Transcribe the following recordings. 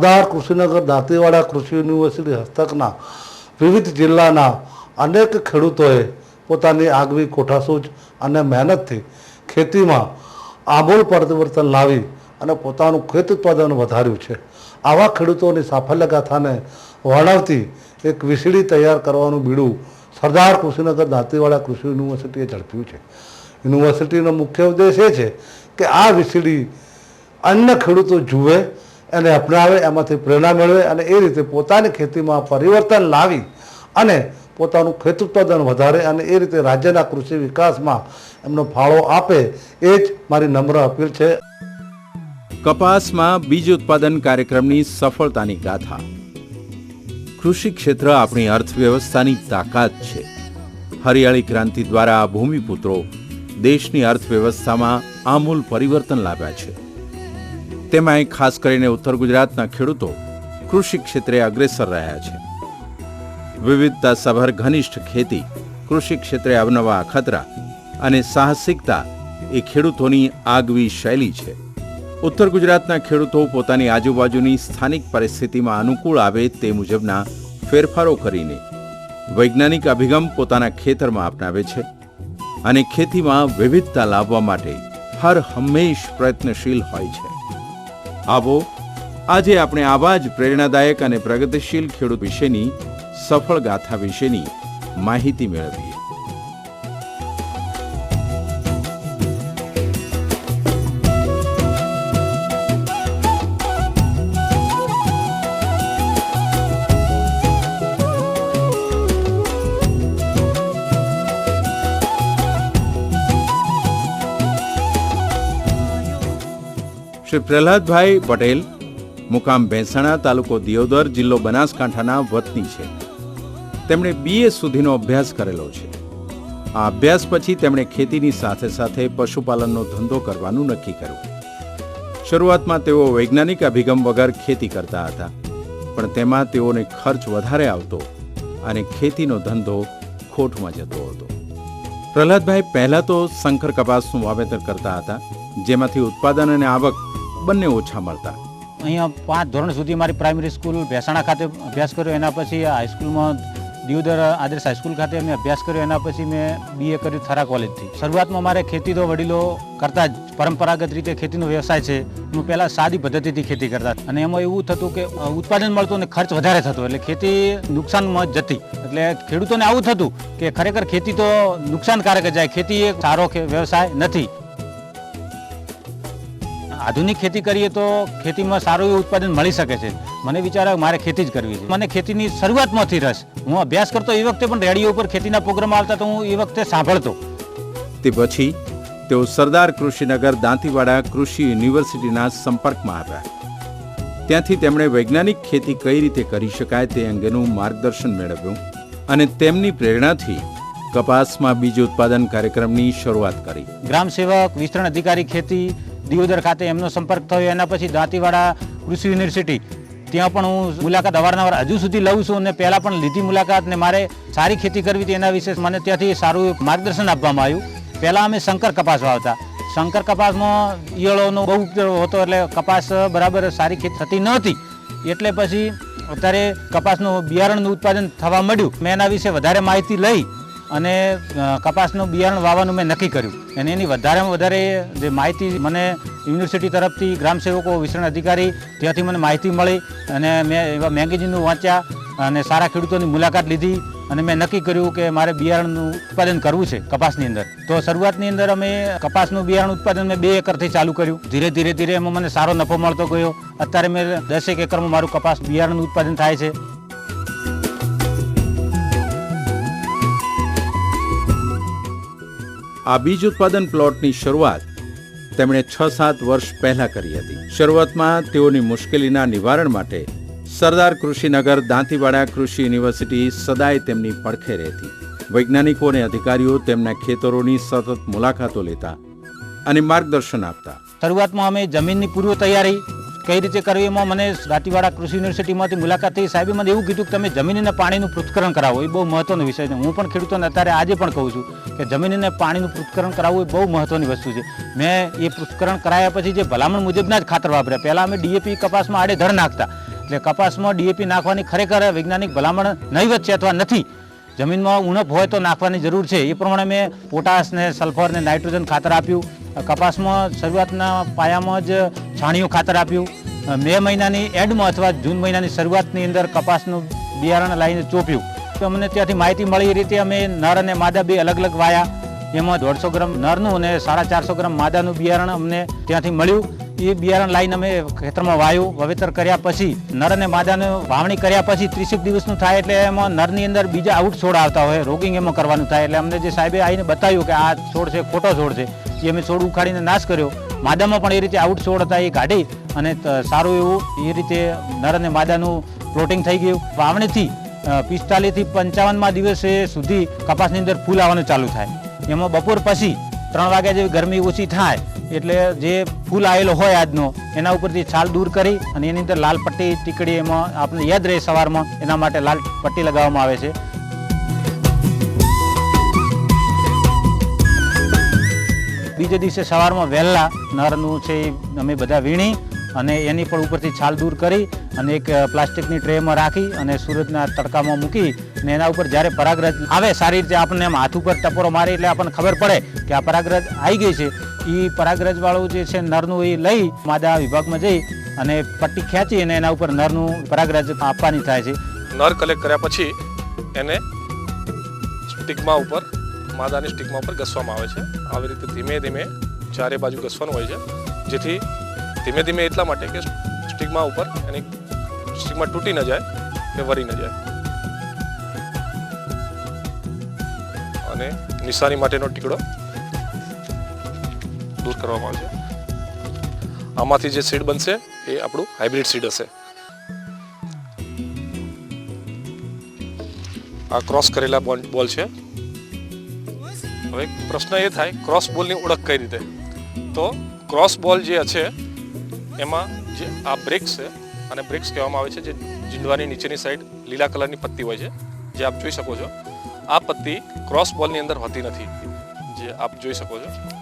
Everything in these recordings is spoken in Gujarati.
સરદાર કૃષિનગર, દાંતીવાડા કૃષિ યુનિવર્સિટી હસ્તકના વિવિધ જિલ્લાના અનેક ખેડૂતોએ પોતાની આગવી કોઠાસૂજ અને મહેનતથી ખેતીમાં આમૂલ પરિવર્તન લાવી અને પોતાનું ખેત ઉત્પાદન વધાર્યું છે. આવા ખેડૂતોની સાફલ્ય ગાથાને વર્ણવતી એક વીસડી તૈયાર કરવાનું બીડું સરદાર કૃષિનગર, દાંતીવાડા કૃષિ યુનિવર્સિટીએ ઝડપ્યું છે. યુનિવર્સિટીનો મુખ્ય ઉદ્દેશ એ છે કે આ વીસળી અન્ય ખેડૂતો જુએ એને અપનાવે, એમાંથી પ્રેરણા મેળવે અને એ રીતે પોતાની ખેતીમાં પરિવર્તન લાવી અને પોતાનું ખેત ઉત્પાદન વધારે અને એ રીતે રાજ્યના કૃષિ વિકાસમાં એમનો ફાળો આપે, એ જ મારી નમ્ર અપીલ છે. કપાસમાં બીજ ઉત્પાદન કાર્યક્રમની સફળતાની ગાથા. કૃષિ ક્ષેત્ર આપણી અર્થવ્યવસ્થાની તાકાત છે. હરિયાળી ક્રાંતિ દ્વારા આ ભૂમિપુત્રો દેશની અર્થવ્યવસ્થામાં આમૂલ પરિવર્તન લાવ્યા છે. તેમાંય ખાસ કરીને ઉત્તર ગુજરાતના ખેડૂતો કૃષિ ક્ષેત્રે અગ્રેસર રહ્યા છે. વિવિધતા સભર ઘનિષ્ઠ ખેતી, કૃષિ ક્ષેત્રે અવનવા અખતરા અને સાહસિકતા એ ખેડૂતોની આગવી શૈલી છે. ઉત્તર ગુજરાતના ખેડૂતો પોતાની આજુબાજુની સ્થાનિક પરિસ્થિતિમાં અનુકૂળ આવે તે મુજબના ફેરફારો કરીને વૈજ્ઞાનિક અભિગમ પોતાના ખેતરમાં અપનાવે છે અને ખેતીમાં વિવિધતા લાવવા માટે હર હંમેશ પ્રયત્નશીલ હોય છે. આવો. આજે આપણે આવા જ પ્રેરણાદાયક અને પ્રગતિશીલ ખેડૂત વિશેની સફળ ગાથા વિશેની માહિતી મેળવીએ. શ્રી પ્રહલાદભાઈ પટેલ, મુકામ ભેંસાણા તાલુકો દિયોદર જિલ્લો બનાસકાંઠાના વતની છે. તેમણે બીએ સુધીનો અભ્યાસ કરેલો છે. આ અભ્યાસ પછી તેમણે ખેતીની સાથે સાથે પશુપાલનનો ધંધો કરવાનું નક્કી કર્યું. શરૂઆતમાં તેઓ વૈજ્ઞાનિક અભિગમ વગર ખેતી કરતા હતા, પણ તેમાં તેઓને ખર્ચ વધારે આવતો અને ખેતીનો ધંધો ખોટમાં જતો હતો. પ્રહલાદભાઈ પહેલાં તો શંકર કપાસનું વાવેતર કરતા હતા, જેમાંથી ઉત્પાદન અને આવક બંને ઓછા મળતા. અહીંયા પાંચ ધોરણ સુધી મારી પ્રાઇમરી સ્કૂલ ભેસાણા ખાતે અભ્યાસ કર્યો. એના પછી હાઈસ્કૂલમાં દિયોદર આદર્શ હાઈસ્કૂલ ખાતે મેં અભ્યાસ કર્યો. એના પછી મેં બીએ કર્યું થરા કોલેજથી શરૂઆતમાં મારે ખેતી તો વડીલો કરતા જ પરંપરાગત રીતે ખેતીનો વ્યવસાય છે. હું પહેલાં સાદી પદ્ધતિથી ખેતી કરતા. અને એમાં એવું થતું કે ઉત્પાદન મળતું અને ખર્ચ વધારે થતો. એટલે ખેતી નુકસાનમાં જતી. એટલે ખેડૂતોને આવું થતું કે ખરેખર ખેતી તો નુકસાનકારક જ જાય. ખેતી એક સારો વ્યવસાય નથી. આધુનિક ખેતી કરીએ તો ખેતીમાં સારું એવું ઉત્પાદન મળી શકે છે. મને વિચાર મારે ખેતી જ કરવી છે. મને ખેતીની શરૂઆતમાંથી રસ. હું અભ્યાસ કરતો એ વખતે પણ રેડિયો ઉપર ખેતીના પ્રોગ્રામ આવતા તો હું એ વખતે સાંભળતો. તે પછી તેઓ સરદાર કૃષિનગર દાંતીવાડા કૃષિ યુનિવર્સિટીના સંપર્કમાં આવ્યા. ત્યાંથી તેમણે વૈજ્ઞાનિક ખેતી કઈ રીતે કરી શકાય તે અંગેનું માર્ગદર્શન મેળવ્યું અને તેમની પ્રેરણાથી કપાસમાં બીજ ઉત્પાદન કાર્યક્રમની શરૂઆત કરી. ગ્રામ સેવક વિસ્તરણ અધિકારી ખેતી દિયોદર ખાતે એમનો સંપર્ક થયો. એના પછી દાંતીવાડા કૃષિ યુનિવર્સિટી. ત્યાં પણ હું મુલાકાત અવારનવાર હજુ સુધી લઉં છું અને પહેલાં પણ લીધી મુલાકાત ને મારે સારી ખેતી કરવી હતી એના વિશે મને ત્યાંથી સારું માર્ગદર્શન આપવામાં આવ્યું. પહેલાં અમે શંકર કપાસ વાવતા. શંકર કપાસમાં ઈયળોનો બહુ ઉપયોગ હતો એટલે કપાસ બરાબર સારી ખેતી થતી નહોતી એટલે પછી અત્યારે કપાસનું બિયારણનું ઉત્પાદન થવા મળ્યું મેં એના વિશે વધારે માહિતી લઈ અને કપાસનું બિયારણ વાવવાનું મેં નક્કી કર્યું. અને એની વધારેમાં વધારે જે માહિતી મને યુનિવર્સિટી તરફથી ગ્રામસેવકો વિસ્તરણ અધિકારી ત્યાંથી મને માહિતી મળી અને મેં એવા મેગેઝિનનું વાંચ્યા અને સારા ખેડૂતોની મુલાકાત લીધી અને મેં નક્કી કર્યું કે મારે બિયારણનું ઉત્પાદન કરવું છે કપાસની અંદર. તો શરૂઆતની અંદર અમે કપાસનું બિયારણ ઉત્પાદન મેં બે એકરથી ચાલુ કર્યું. ધીરે ધીરે ધીરે એમાં મને સારો નફો મળતો ગયો. અત્યારે મેં દસેક એકરમાં મારું કપાસ બિયારણનું ઉત્પાદન થાય છે. આ બીજ ઉત્પાદન પ્લોટની શરૂઆત તેમણે છ સાત વર્ષ પહેલા કરી હતી. શરૂઆતમાં તેઓની મુશ્કેલીના નિવારણ માટે સરદાર કૃષિનગર દાંતીવાડા કૃષિ યુનિવર્સિટી સદાય તેમની પડખે રહેતી. વૈજ્ઞાનિકો અને અધિકારીઓ તેમના ખેતરોની સતત મુલાકાતો લેતા અને માર્ગદર્શન આપતા. શરૂઆતમાં અમે જમીનની પૂર્વ તૈયારી કઈ રીતે કરવી એમાં મને રાતીવાડા કૃષિ યુનિવર્સિટીમાંથી મુલાકાત થઈ. સાહેબે મને એવું કીધું કે તમે જમીનને પાણીનું પૃથ્થકરણ કરાવો. એ બહુ મહત્વનો વિષય છે. હું પણ ખેડૂતોને અત્યારે આજે પણ કહું છું કે જમીનને પાણીનું પૃથ્થકરણ કરાવવું એ બહુ મહત્વની વસ્તુ છે. મેં એ પૃથ્થકરણ કરાયા પછી જે ભલામણ મુજબના જ ખાતર વાપર્યા. પહેલાં અમે ડીએપી કપાસમાં આડે ધડ નાખતા. એટલે કપાસમાં ડીએપી નાખવાની ખરેખર વૈજ્ઞાનિક ભલામણ નહીવત છે અથવા નથી. જમીનમાં ઉણપ હોય તો નાખવાની જરૂર છે. એ પ્રમાણે મેં પોટાશ ને સલ્ફર ને નાઇટ્રોજન ખાતર આપ્યું. કપાસમાં શરૂઆતના પાયામાં જ છાણિયું ખાતર આપ્યું. મે મહિનાની એન્ડમાં અથવા જૂન મહિનાની શરૂઆતની અંદર કપાસનું બિયારણ લાવીને ચોપ્યું. તો અમને ત્યાંથી માહિતી મળી. એ રીતે અમે નર અને માદા બે અલગ અલગ વાયા. એમાં દોઢસો ગ્રામ નરનું અને સાડા ચારસો ગ્રામ માદાનું બિયારણ અમને ત્યાંથી મળ્યું. એ બિયારણ લાવીને અમે ખેતરમાં વાયું, વાવેતર કર્યા પછી, નર અને માદાને વાવણી કર્યા પછી ત્રીસેક દિવસનું થાય એટલે એમાં નરની અંદર બીજા આઉટ છોડ આવતા હોય, રોગિંગ એમાં કરવાનું થાય. એટલે અમને જે સાહેબે આવીને બતાવ્યું કે આ છોડ છે, ખોટો છોડ છે, એ અમે છોડ ઉખાડીને નાશ કર્યો. માદામાં પણ એ રીતે આઉટ છોડ હતા એ કાઢી અને સારું એવું એ રીતે નર અને માદાનું પ્લોટિંગ થઈ ગયું. વાવણીથી પિસ્તાલીસથી પંચાવનમાં દિવસે સુધી કપાસની અંદર ફૂલ આવવાનું ચાલુ થાય. એમાં બપોર પછી ત્રણ વાગ્યા જેવી ગરમી ઓછી થાય એટલે જે ફૂલ આવેલો હોય આજનો, એના ઉપરથી છાલ દૂર કરી અને એની અંદર લાલ પટ્ટી ટીકડી એમાં આપણે યાદ રહે સવારમાં, એના માટે લાલ પટ્ટી લગાવવામાં આવે છે. બીજે દિવસે સવારમાં વહેલા નરનું છે એ અમે બધા વીણી અને એની પણ ઉપરથી છાલ દૂર કરી અને એક પ્લાસ્ટિકની ટ્રેમાં રાખી અને સુરતના તડકામાં મૂકી અને એના ઉપર જ્યારે પરાગરજ આવે સારી રીતે આપણને એમ હાથ ઉપર ટપોરો મારી એટલે આપણને ખબર પડે કે આ પરાગરજ આવી ગઈ છે. એ પરાગરજ વાળું જે છે નરનું એ લઈ માદા વિભાગમાં જઈ અને પટ્ટી ખેંચી અને એના ઉપર નરનું પરાગરજ આપવાની થાય છે. નર કલેક્ટ કર્યા પછી એને સ્ટિકમાં ઉપર, માદાની સ્ટિકમાં ઉપર ઘસવામાં આવે છે. આવી રીતે ધીમે ધીમે ચારે બાજુ ઘસવાનું હોય છે. જેથી ધીમે ધીમે એટલા માટે કે સ્ટિકમાં ઉપર એની સ્ટિકમાં તૂટી ન જાય કે વરી ન જાય. અને નિશાની માટેનો ટીકડો કરવામાં આવશે. આમાંથી જે સીડ બનશે એ આપણું હાઇબ્રિડ સીડ હશે. આ ક્રોસ કરેલા બોલ છે. હવે પ્રશ્ન એ થાય ક્રોસ બોલની ઓળખ કઈ રીતે? તો ક્રોસ બોલ જે છે, એમાં જે આ બ્રેક્સ છે અને બ્રેક્સ કહેવામાં આવે છે, જે જીંડવાની નીચેની સાઈડ લીલા કલરની પત્તી હોય છે, જે આપ જોઈ શકો છો. આ પત્તી ક્રોસ બોલની અંદર હોતી નથી. જે આપ જોઈ શકો છો.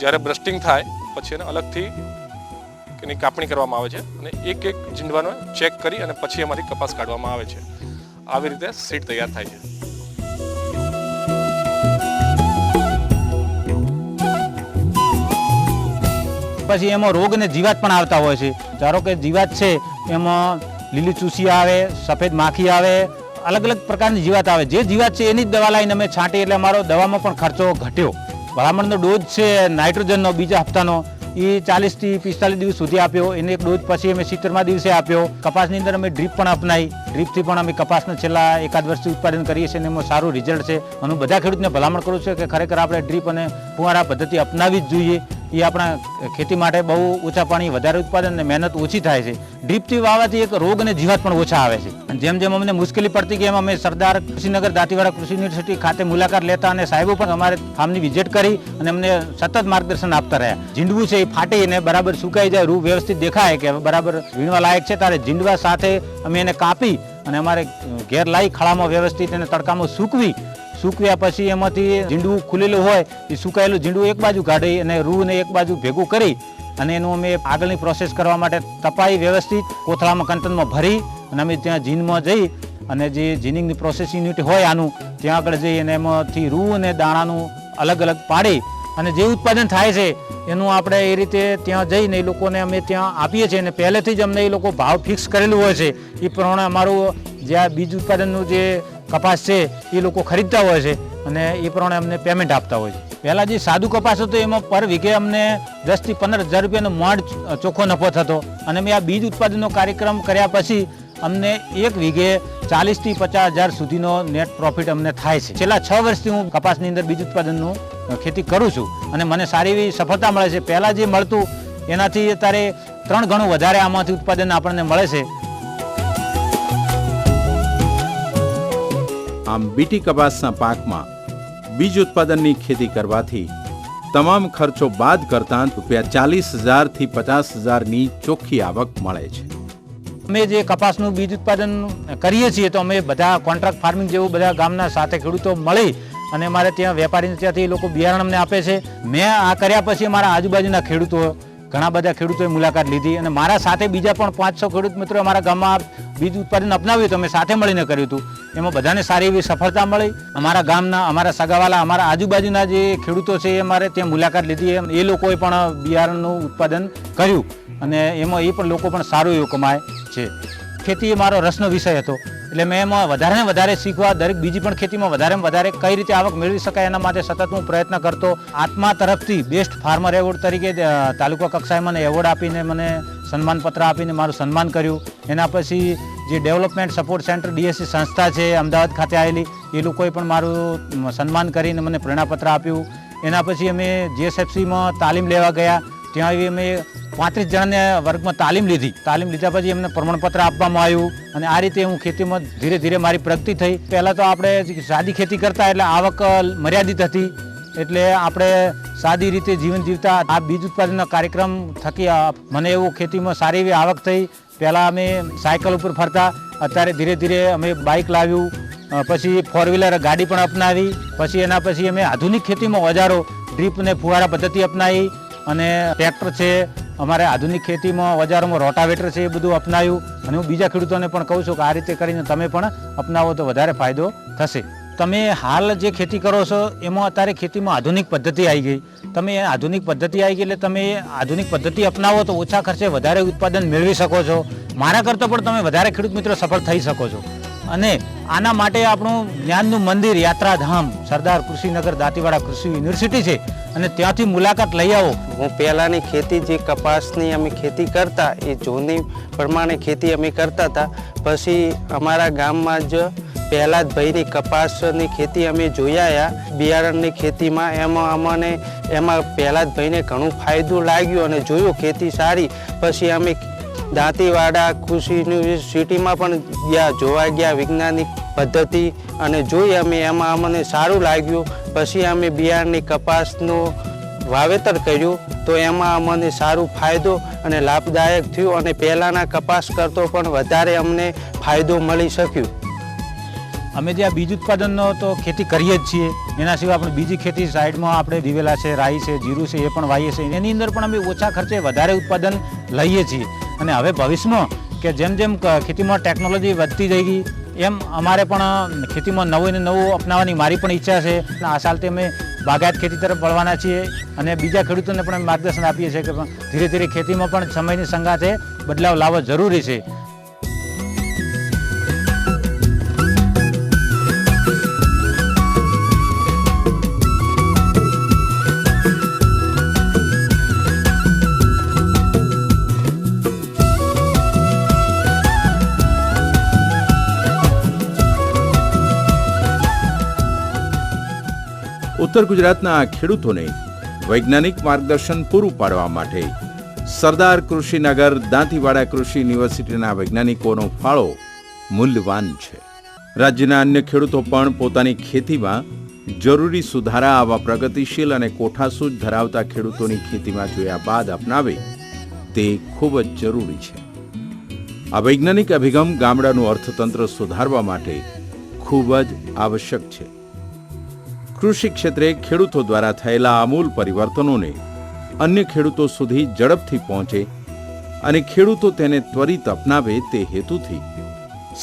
જ્યારે બ્રસ્ટિંગ થાય, પછી એને અલગથી એની કાપણી કરવામાં આવે છે અને એક એક જીંડવાનો ચેક કરી અને પછી એમાંથી કપાસ કાઢવામાં આવે છે. આવી રીતે સીટ તૈયાર થાય છે. પછી એમાં રોગ અને જીવાત પણ આવતા હોય છે. ધારો કે જીવાત છે, એમાં લીલી ચૂસી આવે, સફેદ માખી આવે, અલગ અલગ પ્રકારની જીવાત આવે. જે જીવાત છે એની જ દવા લાવીને અમે છાંટી એટલે અમારો દવામાં પણ ખર્ચો ઘટ્યો. ભલામણનો ડોઝ છે, નાઇટ્રોજનનો બીજા હપ્તાનો. એ ચાલીસથી પિસ્તાલીસ દિવસ સુધી આપ્યો. એને એક ડોઝ પછી અમે સિત્તેરમાં દિવસે આપ્યો. કપાસની અંદર અમે ડ્રીપ પણ અપનાવી ડ્રીપથી પણ અમે કપાસના છેલ્લા એકાદ વર્ષથી ઉત્પાદન કરીએ છીએ અને એમાં સારું રિઝલ્ટ છે. અને બધા ખેડૂતને ભલામણ કરું છું કે ખરેખર આપણે ડ્રીપ અને ફુવારા પદ્ધતિ અપનાવી જ જોઈએ. એ આપણા ખેતી માટે બહુ ઓછા પાણી, વધારે ઉત્પાદન અને મહેનત ઓછી થાય છે. ડ્રીપથી વાવવાથી એક રોગ અને જીવાત પણ ઓછા આવે છે. જેમ જેમ અમને મુશ્કેલી પડતી ગઈ એમ અમે સરદાર કૃષિનગર દાંતીવાડા કૃષિ યુનિવર્સિટી ખાતે મુલાકાત લેતા અને સાહેબો પણ અમારે ફાર્મની વિઝિટ કરી અને અમને સતત માર્ગદર્શન આપતા રહ્યા. ઝીંડવું છે એ ફાટે અને બરાબર સુકાઈ જાય, રૂ વ્યવસ્થિત દેખાય કે બરાબર વીણવા લાયક છે, ત્યારે જીંડવા સાથે અમે એને કાપી અને અમારે ઘેર લાવી ખળામાં વ્યવસ્થિત એને તડકામાં સૂકવી સૂકવ્યા પછી એમાંથી ઝીંડું ખુલેલું હોય, એ સુકાયેલું ઝીંડું એક બાજુ કાઢી અને રૂને એક બાજુ ભેગું કરી અને એનું અમે આગળની પ્રોસેસ કરવા માટે તપાઈ વ્યવસ્થિત કોથળામાં કંટનમાં ભરી અને અમે ત્યાં જીનમાં જઈ અને જે જીનિંગની પ્રોસેસિંગ યુનિટ હોય આનું, ત્યાં આગળ જઈ અને એમાંથી રૂ અને દાણાનું અલગ અલગ પાડી અને જે ઉત્પાદન થાય છે એનું આપણે એ રીતે ત્યાં જઈને એ લોકોને અમે ત્યાં આપીએ છીએ અને પહેલેથી જ અમને એ લોકો ભાવ ફિક્સ કરેલું હોય છે. એ પ્રમાણે અમારું જે આ બીજ ઉત્પાદનનું જે કપાસ છે, એ લોકો ખરીદતા હોય છે અને એ પ્રમાણે અમને પેમેન્ટ આપતા હોય છે. પહેલાં જે સાદું કપાસ હતો, એમાં પર વીઘે અમને દસથી પંદર હજાર રૂપિયાનો મોડ ચોખ્ખો નફો થતો અને મેં આ બીજ ઉત્પાદનનો કાર્યક્રમ કર્યા પછી અમને એક વીઘે ચાલીસથી પચાસ હજાર સુધીનો નેટ પ્રોફિટ અમને થાય છે. છેલ્લા છ વર્ષથી હું કપાસની અંદર બીજ ઉત્પાદનનું ખેતી કરું છું અને મને સારી એવી સફળતા મળે છે. પહેલાં જે મળતું, એનાથી અત્યારે ત્રણ ગણું વધારે આમાંથી ઉત્પાદન આપણને મળે છે. આમ બીટી કપાસના પાકમાં બીજ ઉત્પાદનની ખેતી કરવાથી તમામ ખર્ચો બાદ કરતાં રૂપિયા ચાલીસ હજારથી પચાસ હજારની ચોખ્ખી આવક મળે છે. અમે જે કપાસનું બીજ ઉત્પાદન કરીએ છીએ તો અમે બધા કોન્ટ્રાક્ટ ફાર્મિંગ જેવું બધા ગામના સાથે ખેડૂતો મળી અને અમારે ત્યાં વેપારી ત્યાંથી એ લોકો બિયારણ અમને આપે છે. મેં આ કર્યા પછી અમારા આજુબાજુના ખેડૂતો, ઘણા બધા ખેડૂતોએ મુલાકાત લીધી અને મારા સાથે બીજા પણ પાંચસો ખેડૂત મિત્રો અમારા ગામમાં બીજ ઉત્પાદન અપનાવ્યું તો અમે સાથે મળીને કર્યું હતું. એમાં બધાને સારી એવી સફળતા મળી. અમારા ગામના, અમારા સગાવાલા, અમારા આજુબાજુના જે ખેડૂતો છે એ અમારે ત્યાં મુલાકાત લીધી. એ લોકોએ પણ બિયારણનું ઉત્પાદન કર્યું. અને એમાં એ પણ લોકો પણ સારું એવું કમાય છે. ખેતી એ મારો રસનો વિષય હતો. એટલે મેં એમાં વધારે ને વધારે શીખવા, દરેક બીજી પણ ખેતીમાં વધારે ને વધારે કઈ રીતે આવક મેળવી શકાય એના માટે સતત હું પ્રયત્ન કરતો. આત્મા તરફથી બેસ્ટ ફાર્મર એવોર્ડ તરીકે તાલુકા કક્ષાએ મને એવોર્ડ આપીને મને સન્માનપત્ર આપીને મારું સન્માન કર્યું. એના પછી જે ડેવલપમેન્ટ સપોર્ટ સેન્ટર ડીએસસી સંસ્થા છે, અમદાવાદ ખાતે આવેલી, એ લોકોએ પણ મારું સન્માન કરીને મને પ્રેરણાપત્ર આપ્યું. એના પછી અમે જીએસએફસીમાં તાલીમ લેવા ગયા. ત્યાં આવી અમે પાંત્રીસ જણાને વર્ગમાં તાલીમ લીધી. તાલીમ લીધા પછી એમને પ્રમાણપત્ર આપવામાં આવ્યું અને આ રીતે હું ખેતીમાં ધીરે ધીરે મારી પ્રગતિ થઈ. પહેલાં તો આપણે સાદી ખેતી કરતા એટલે આવક મર્યાદિત હતી. એટલે આપણે સાદી રીતે જીવન જીવતા આ બીજ ઉત્પાદનના કાર્યક્રમ થકી મને એવું ખેતીમાં સારી એવી આવક થઈ. પહેલાં અમે સાયકલ ઉપર ફરતા. અત્યારે ધીરે ધીરે અમે બાઇક લાવ્યું. પછી ફોર વ્હીલર ગાડી પણ અપનાવી. પછી એના પછી અમે આધુનિક ખેતીમાં ઓજારો ડ્રીપ અને ફુવારા પદ્ધતિ અપનાવી અને ટ્રેક્ટર છે. અમારે આધુનિક ખેતીમાં ઓજારોમાં રોટાવેટર છે એ બધું અપનાવ્યું અને હું બીજા ખેડૂતોને પણ કહું છું કે આ રીતે કરીને તમે પણ અપનાવો તો વધારે ફાયદો થશે. તમે હાલ જે ખેતી કરો છો, એમાં અત્યારે ખેતીમાં આધુનિક પદ્ધતિ આવી ગઈ. તમે એ આધુનિક પદ્ધતિ આવી ગઈ એટલે તમે આધુનિક પદ્ધતિ અપનાવો તો ઓછા ખર્ચે વધારે ઉત્પાદન મેળવી શકો છો. મારા કરતાં પણ તમે વધારે ખેડૂત મિત્રો સફળ થઈ શકો છો. અને આના માટે આપણું જ્ઞાનનું મંદિર યાત્રાધામ સરદાર કૃષિનગર દાંતીવાડા કૃષિ યુનિવર્સિટી છે. અને ત્યાંથી મુલાકાત લઈ આવો. હું પહેલાંની ખેતી જે કપાસની અમે ખેતી કરતા, એ જૂની પ્રમાણે ખેતી અમે કરતા હતા. પછી અમારા ગામમાં જ પહેલાં જ ભાઈની કપાસની ખેતી અમે જોયા બિયારણની ખેતીમાં એમાં અમને એમાં પહેલાં જ ભાઈને ઘણું ફાયદો લાગ્યો અને જોયું ખેતી સારી. પછી અમે દાંતીવાડા, કૃષિ યુનિવર્સિટીમાં પણ ગયા, જોવા ગયા વૈજ્ઞાનિક પદ્ધતિ અને જોઈ અમે એમાં અમને સારું લાગ્યું. પછી અમે બિયારણની કપાસનું વાવેતર કર્યું તો એમાં અમને સારું ફાયદો અને લાભદાયક થયું અને પહેલાંના કપાસ કરતો પણ વધારે અમને ફાયદો મળી શક્યો. અમે જે આ બીજ ઉત્પાદનનો તો ખેતી કરીએ જ છીએ. એના સિવાય આપણે બીજી ખેતી સાઈડમાં આપણે દિવેલા છે, રાઈ છે, જીરું છે, એ પણ વાવીએ છીએ. એની અંદર પણ અમે ઓછા ખર્ચે વધારે ઉત્પાદન લઈએ છીએ. અને હવે ભવિષ્યમાં કે જેમ જેમ ખેતીમાં ટેકનોલોજી વધતી જઈ ગઈ, એમ અમારે પણ ખેતીમાં નવું ને નવું અપનાવવાની મારી પણ ઈચ્છા છે. અને આ સાલથી અમે બાગાયત ખેતી તરફ વળવાના છીએ. અને બીજા ખેડૂતોને પણ અમે માર્ગદર્શન આપીએ છીએ કે ધીરે ધીરે ખેતીમાં પણ સમયની સંગાથે બદલાવ લાવવો જરૂરી છે. ઉત્તર ગુજરાતના ખેડૂતોને વૈજ્ઞાનિક માર્ગદર્શન પૂરું પાડવા માટે સરદાર કૃષિનગર, દાંતીવાડા કૃષિ યુનિવર્સિટીના વૈજ્ઞાનિકોનો ફાળો મૂલ્યવાન છે. રાજ્યના અન્ય ખેડૂતો પણ પોતાની ખેતીમાં જરૂરી સુધારા, આવા પ્રગતિશીલ અને કોઠાસૂજ ધરાવતા ખેડૂતોની ખેતીમાં જોયા બાદ અપનાવે તે ખૂબ જ જરૂરી છે. આ વૈજ્ઞાનિક અભિગમ ગામડાનું અર્થતંત્ર સુધારવા માટે ખૂબ જ આવશ્યક છે. કૃષિ ક્ષેત્રે ખેડૂતો દ્વારા થયેલા આમૂલ પરિવર્તનોને અન્ય ખેડૂતો સુધી ઝડપથી પહોંચે અને ખેડૂતો તેને ત્વરિત અપનાવે તે હેતુથી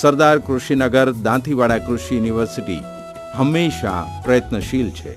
સરદાર કૃષિનગર દાંતીવાડા કૃષિ યુનિવર્સિટી હંમેશા પ્રયત્નશીલ છે.